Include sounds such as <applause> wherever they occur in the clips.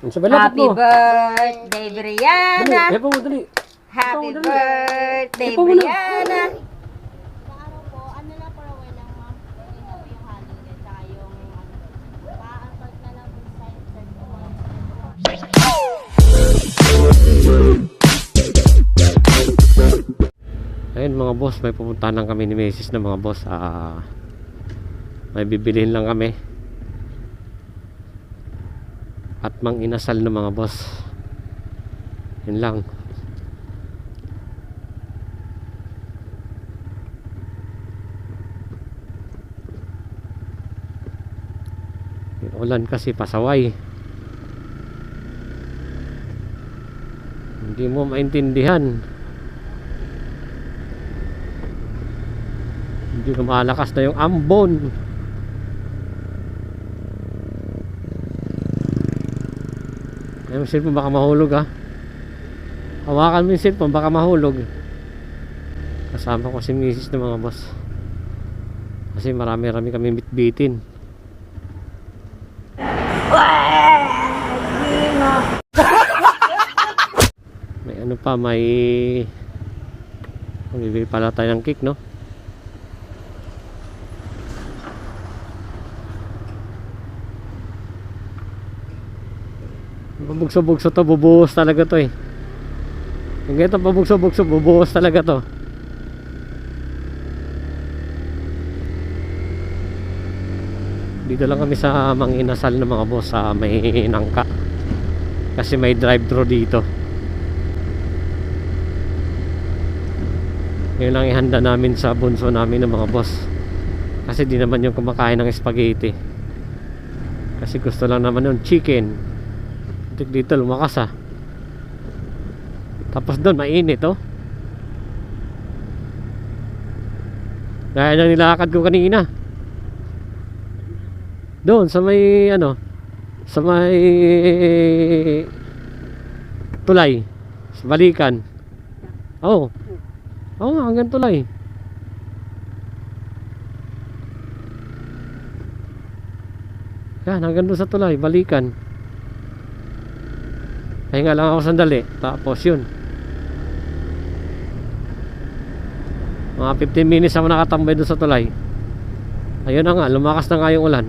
Ang sa balapit Happy mo. birthday, Dali, Brianna! mo, dali. Happy Ito, dali. birthday, Ito muna. Brianna! Sa araw po, ano lang para wala ma'am, yun na po yung holiday, tsaka yung ano, pa-unpart na lang po sa po. Ayun mga boss, may pupuntahan lang kami ni Macy's na mga boss. Ah, may bibilihin lang kami. At mang inasal na mga boss. Yun lang. Yung ulan kasi pasaway. Hindi mo maintindihan. Hindi na malakas na yung ambon. Ayun, cellphone baka mahulog ha. Hawakan mo yung cellphone baka mahulog. Kasama ko si Mrs. ng mga boss. Kasi marami-rami kami bitbitin. May ano pa, may... Bibili pala tayo ng cake, no? Pabugso-bugso to, bubuhos talaga to eh. Yung ganito pabugso-bugso, bubuhos talaga to. Dito lang kami sa Manginasal ng mga boss sa may nangka. Kasi may drive-thru dito. Yun lang ihanda namin sa bunso namin ng mga boss. Kasi di naman yung kumakain ng spaghetti. Kasi gusto lang naman yung chicken. Dito, dito lumakas ah. Tapos doon mainit oh. Gaya ng nilakad ko kanina. Doon sa may ano sa may tulay sa balikan. Oh. Nga, hanggang tulay. Yan, hanggang doon sa tulay, balikan. Pahinga lang ako sandali. Tapos yun. Mga 15 minutes ako nakatambay doon sa tulay. Ayun na nga, lumakas na nga yung ulan.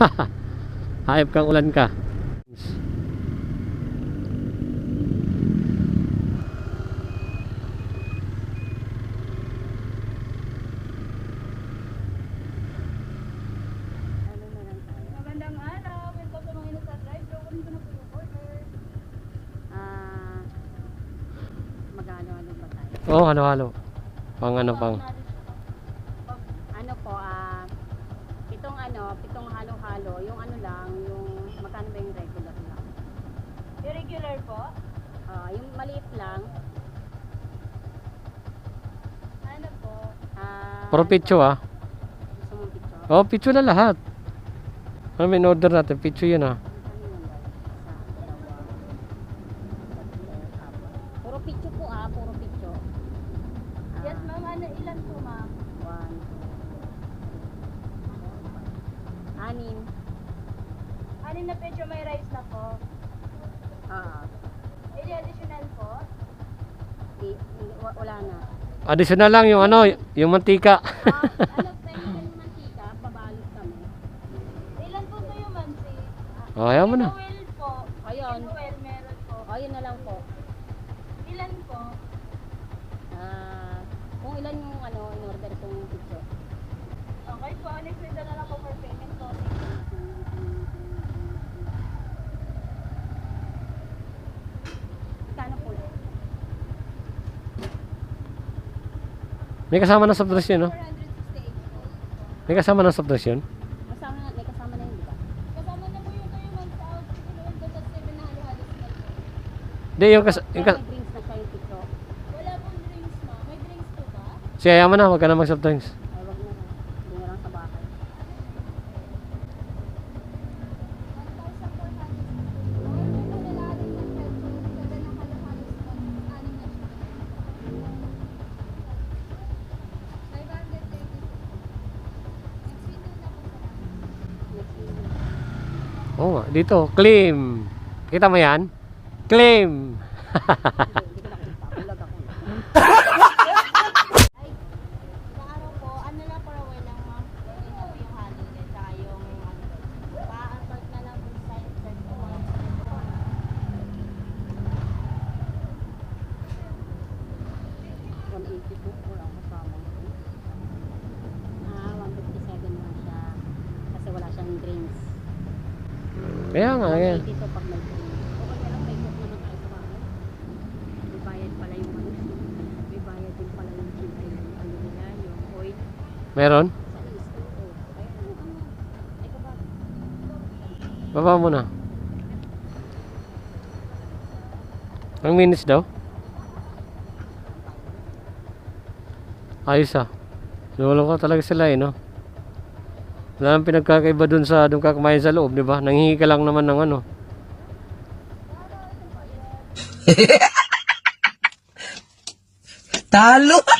<laughs> Hayop kang ulan ka. Magandang araw, welcome to mga ino sa drive. So, kunin ko na po yung order. Ah, magano-ano ba tayo? Oo, oh, halo-halo. Pang ano pang. Ano po, ah, pitong ano, pitong halo-halo, yung ano lang, yung magkano ba yung regular lang? Yung regular po? Ah, yung maliit lang, Ano po? ah, Puro picture ah. gusto mong picture? Oo, oh, picture na lahat. Ano may order natin? Picture yun ah. Ano yun ba? Isa, dalawa, tatlo, apat. Puro picture po ah, puro picture. Ah, Yes, ma'am. Ano, ilan po, ma'am? One, two, anim. Pecho may rice na po. Ah, Any additional po? di, hindi- wa- wala na. Additional lang yung ano, yung mantika. Ah, <laughs> ano, pwede yung mantika, pabalot kami. Ilan po kayo, ma'am? Si? Oh, ayaw mo na. Noel po. Ayun. Noel, meron po. O, yun na lang po. Ilan po? Ah, kung ilan yung ano, in order kong picture. Okay po. Next na lang po for payment po. Kano po? May kasama na soft drinks yun, no? 468 po. May kasama na soft drinks yun? Kasama na, may kasama na yun, di ba? Kasama na po yung kayo, ma'am, sa out. Noel ko sa 7 na halo-halo sila po. Hindi, yung, kas yung Pero kas may drinks na siya yung picture. Wala pong drinks, ma'am. May drinks po ba? Sige, ayaw mo na, huwag ka na mag soft drinks. Ay, wag na lang. Hindi na lang sa bahay. Oo nga, dito, claim. Kita mo yan? Claim! Hindi ko nakita. Bulag ako. Ay, sa araw po, lang para walang ma'am, yun na po yung halo niya, tsaka yung pa-unpag na lang po sa insert ko ma'am. From 80 po, wala akong kasama. Ah, 157 lang siya. Kasi wala siyang drinks. Kaya nga, yan. 180 to pag may drinks. Okay lang, may cook naman tayo sa bahay. May bayad pala yung ano. May bayad din pala yung children. Yung ano nila, yung oil. Meron? Sa ano, ano. Ay, kapag. Baba mo na. Ang minutes daw? Ayos ah. Lolo ko talaga sila eh, no? Wala nang pinagkakaiba dun sa dun ka kumain sa loob, di ba? Nanghihi ka lang naman ng ano. Talo! <laughs>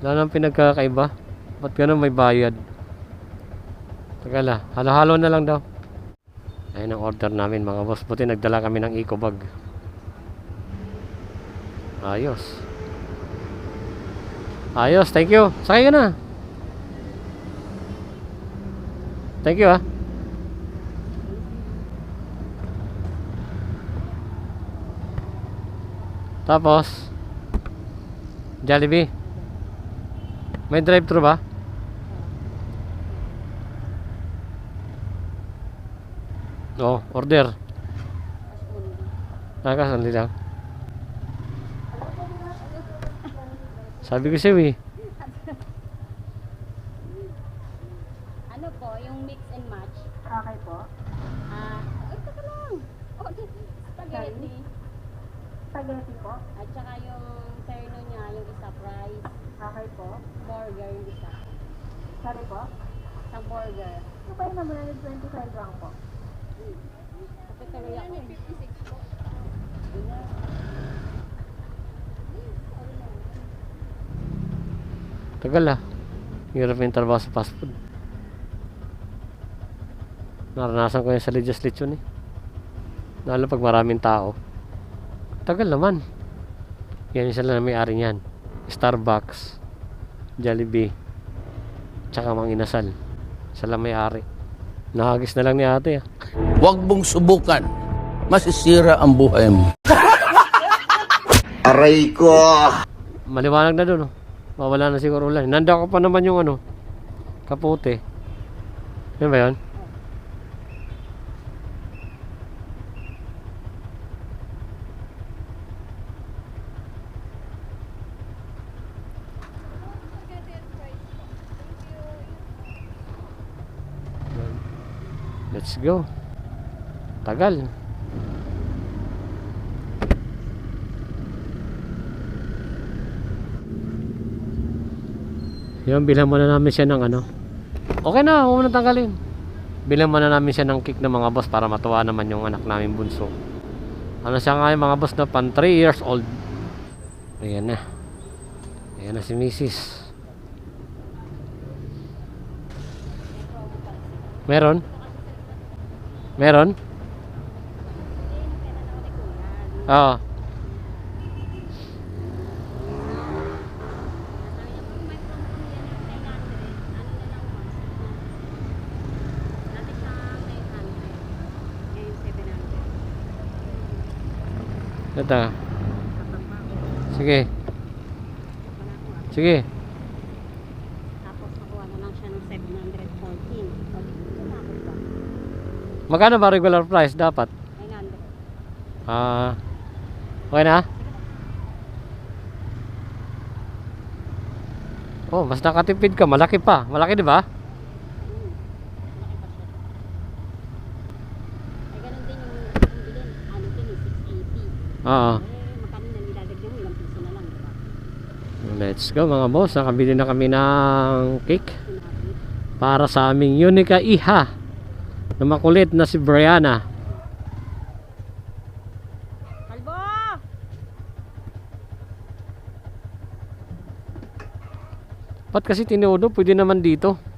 Wala nang pinagkakaiba. Ba't ganun may bayad? Tagal ah. Halo-halo na lang daw. Ayun ang order namin mga boss. Buti nagdala kami ng eco bag. Ayos. Ayos, thank you. Sakay ka na. Thank you ah. Tapos, Jollibee. May drive-thru ba? Oo, order. Nakasandi lang. Sabi ko sa'yo eh. Ano po, yung mix and match. Okay po. Ah, ay, teka lang. Oh, spaghetti. Spaghetti po. At saka yung terno niya, yung isa fries. Okay po. Burger yung isa. Sorry po? Isang burger. Okay naman na 25 lang po. Kapit tuloy ako. 56 po. Tagal ah. Hirap yung trabaho sa fast food. Naranasan ko yan sa Lidias Lechon eh. Lalo pag maraming tao. Tagal naman. Yan isa lang na may-ari niyan. Starbucks, Jollibee, tsaka Mang Inasal. Lang may-ari. Nakagis na lang ni ate ah. Huwag mong subukan. Masisira ang buhay mo. Aray ko! Maliwanag na doon oh. Mawala na siguro ulan. Nanda ko pa naman yung ano. Kapote. Yan ba yun? Let's go. Tagal. Yun, bilhan muna namin siya ng ano. Okay na, huwag na tanggalin. Bilhan muna namin siya ng cake ng mga boss para matuwa naman yung anak namin bunso. Ano siya nga yung mga boss na pan 3 years old. Ayan na. Ayan na si Mrs. Meron? Meron? Oo. Ito. Sige. Sige. Tapos nakuha na lang siya ng 714. O, dito na ako ba? Magkano ba regular price dapat? 900. Ah. okay na? Oh, mas nakatipid ka. Malaki pa. Malaki, di ba? Hmm. Malaki pa siya. Ay, ganun din yung yung bilhin. Ano din eh, 680. Oo. Eh, magkano na nilalagyan mo? Ilang piso na lang, di ba? Let's go mga boss. Nakabili na kami ng cake para sa aming Unica Iha na makulit na si Brianna. Kalbo! Ba't kasi tinudo? Pwede naman dito.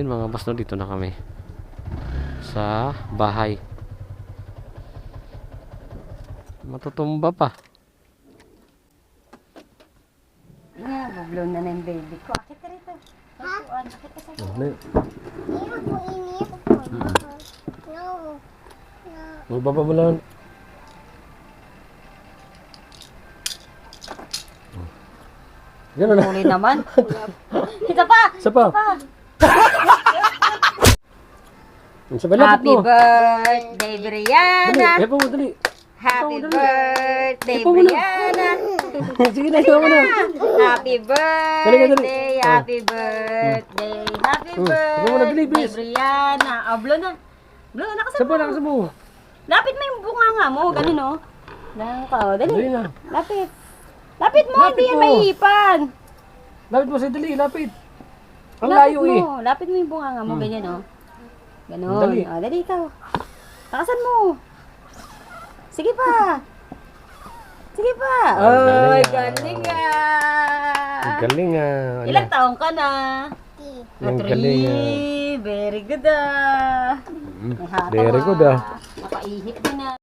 Yun mga boss no, dito na kami. Sa bahay. Matutumba pa. Yeah, bublo na na yung baby ko. Akit ka rito. Ha? Akit ka sa Ano yun? Ayoko, inip ko. No. No. Magbaba mo lang. Yan na. Huli naman. Ito <laughs> pa! Isa pa. Isa pa Happy mo. birthday, Dali. Brianna! Epo mo, dali. Happy dali. birthday, Ito muna. Brianna! <laughs> Sige na, ikaw mo na. Happy Dali dali. birthday, Oh. happy birthday, happy Oh, ikaw muna, dali, birthday, bilis. Brianna. Oh, blow na. Blow, mo. pa, nakasan mo. Lapit mo yung bunga nga mo, ganun oh. Lang ka, oh. Dali. Dali na. Lapit. Lapit mo, Lapit hindi yan mo. Lapit mo, sige, dali, lapit. Ang Lapit layo mo. eh. Lapit mo yung bunga nga mo, ganyan oh. Ganun. Dali. Oh, dali ikaw. Takasan mo. Sige pa. Sige pa. Ang Oy, galing, ah. galing ah. Ah. Ilang taong ka na? Ang galing ah. Very good ah. May hataw, Very good ah. Napaihip din ah.